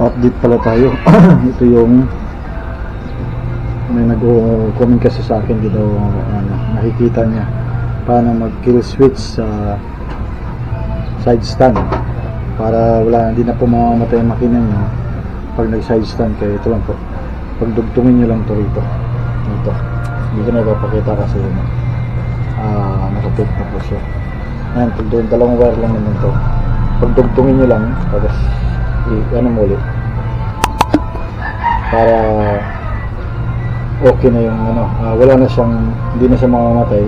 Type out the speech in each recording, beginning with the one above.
update pala tayo. Ito yung may nag-comment kasi sa akin dito ano, nakikita niya paano mag kill switch sa side stand. Para wala hindi na po mamamatay ang makina niyo pag nag side stand. Kayo ito lang po. Pagdugtungin niyo lang to rito. Dito hindi ko na papakita kasi ah nakapit na po siya. Yan pag doon dalawang wire lang naman to. Pagdugtungin nyo lang tapos i- ano mo ulit. Para okay na yung ano. Ah, wala na siyang hindi na siya mamamatay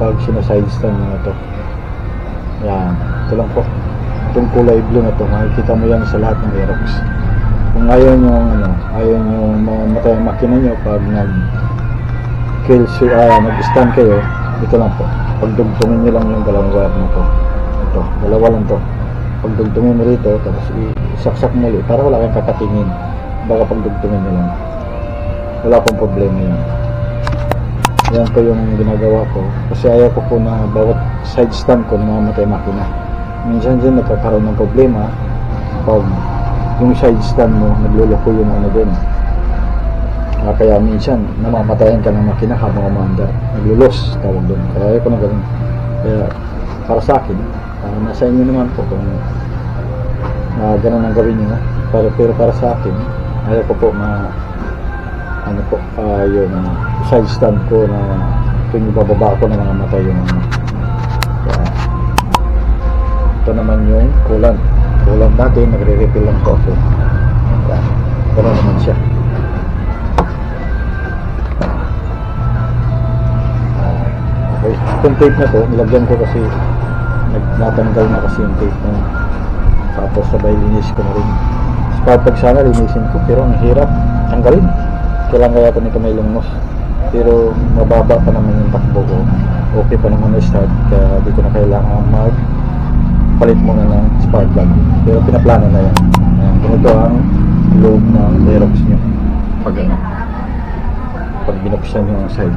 pag sinaside stand na to. Yan. Ito lang po. Itong kulay blue na to. Makikita mo yan sa lahat ng Aerox kung ayaw nyo ano ayaw nyo mamamatay ang makina nyo pag nag kill si ah, nag stand kayo ito lang po. Pagdugtungin nyo lang yung dalawang wire na to. Ito dalawa lang to. Pagdugtungin mo rito tapos isaksak mo ulit para wala kang kakatingin baka pagdugtungin nyo lang. Wala pong problema yan yan po yung ginagawa ko. Kasi ayaw ko po na bawat side stand ko namamatay makina. Minsan dyan nagkakaroon ng problema. Pag yung side stand mo nagluloko yung ano doon Ah, kaya minsan namamatayan ka ng makina habang umaandar naglulos tawag doon kaya ayaw ko na ganun. Kaya para sa akin ah, nasa inyo naman po kung na ganun ang gawin nyo pero, pero para sa akin ayaw ko po na ano po ah, yung side stand ko na tuwing ibababa ko na namamatay yung ano kaya ito naman yung kulan. Kulan natin nagre-refill lang po ako. Kaya gano'n naman siya. Okay. Itong tape na to, nilagyan ko kasi nag- natanggal na kasi yung tape na tapos sabay linis ko na rin. Sa pag sana linisin ko pero ang hirap tanggalin. Kailangan kaya ko nito may lungmos. Pero mababa pa naman yung takbo ko. Okay pa naman na start kaya di ko na kailangan mag palit muna ng spark plug. Pero pinaplano na yan. Ayan, ganito ang loob ng Aerox nyo. Pag ano, pag binuksan yung side.